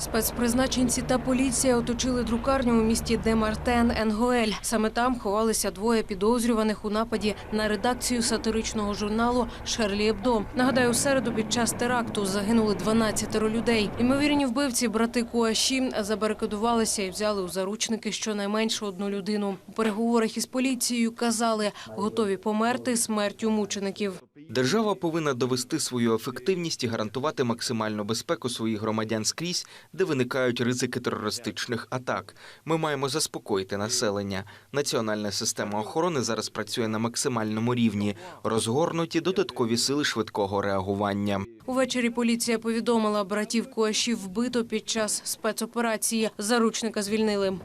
Спецпризначенці та поліція оточили друкарню у місті Демартен Енгоель. Саме там ховалися двоє підозрюваних у нападі на редакцію сатиричного журналу Шерлі Ебдо. Нагадаю, у середу під час теракту загинули 12 людей. Імовірні вбивці брати Куаші забарикадувалися і взяли у заручники щонайменше одну людину. У переговорах із поліцією казали, готові померти смертю мучеників. Держава повинна довести свою ефективність і гарантувати максимальну безпеку своїх громадян скрізь, де виникають ризики терористичних атак. Ми маємо заспокоїти населення. Національна система охорони зараз працює на максимальному рівні. Розгорнуті додаткові сили швидкого реагування. Увечері поліція повідомила, братів Куашів вбито під час спецоперації. Заручника звільнили.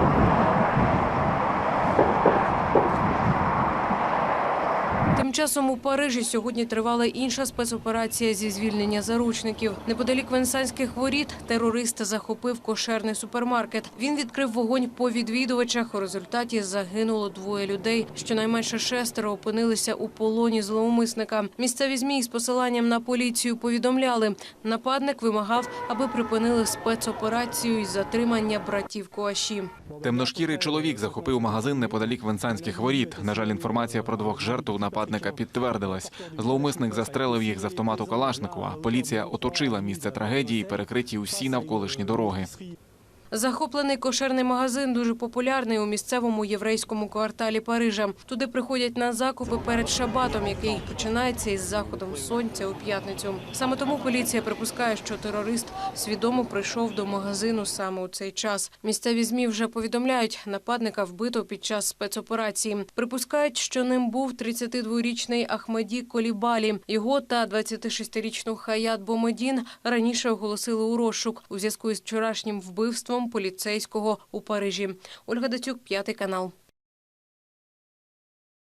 Часом у Парижі сьогодні тривала інша спецоперація зі звільнення заручників. Неподалік Венсанських воріт терорист захопив кошерний супермаркет. Він відкрив вогонь по відвідувачах. У результаті загинуло двоє людей. Щонайменше шестеро опинилися у полоні зловмисника. Місцеві змі з посиланням на поліцію повідомляли, нападник вимагав, аби припинили спецоперацію із затримання братів Куаші. Темношкірий чоловік захопив магазин неподалік Венсанських воріт. На жаль, інформація про двох жертв нападника підтвердилась. Зловмисник застрелив їх з автомату Калашникова. Поліція оточила місце трагедії, перекриті усі навколишні дороги. Захоплений кошерний магазин дуже популярний у місцевому єврейському кварталі Парижа. Туди приходять на закупи перед шабатом, який починається із заходом сонця у п'ятницю. Саме тому поліція припускає, що терорист свідомо прийшов до магазину саме у цей час. Місцеві змі вже повідомляють, нападника вбито під час спецоперації. Припускають, що ним був 32-річний Ахмеді Колібалі. Його та 26-річну Хаят Бомедін раніше оголосили у розшук у зв'язку із вчорашнім вбивством поліцейського у Парижі. Ольга Дацюк, п'ятий канал.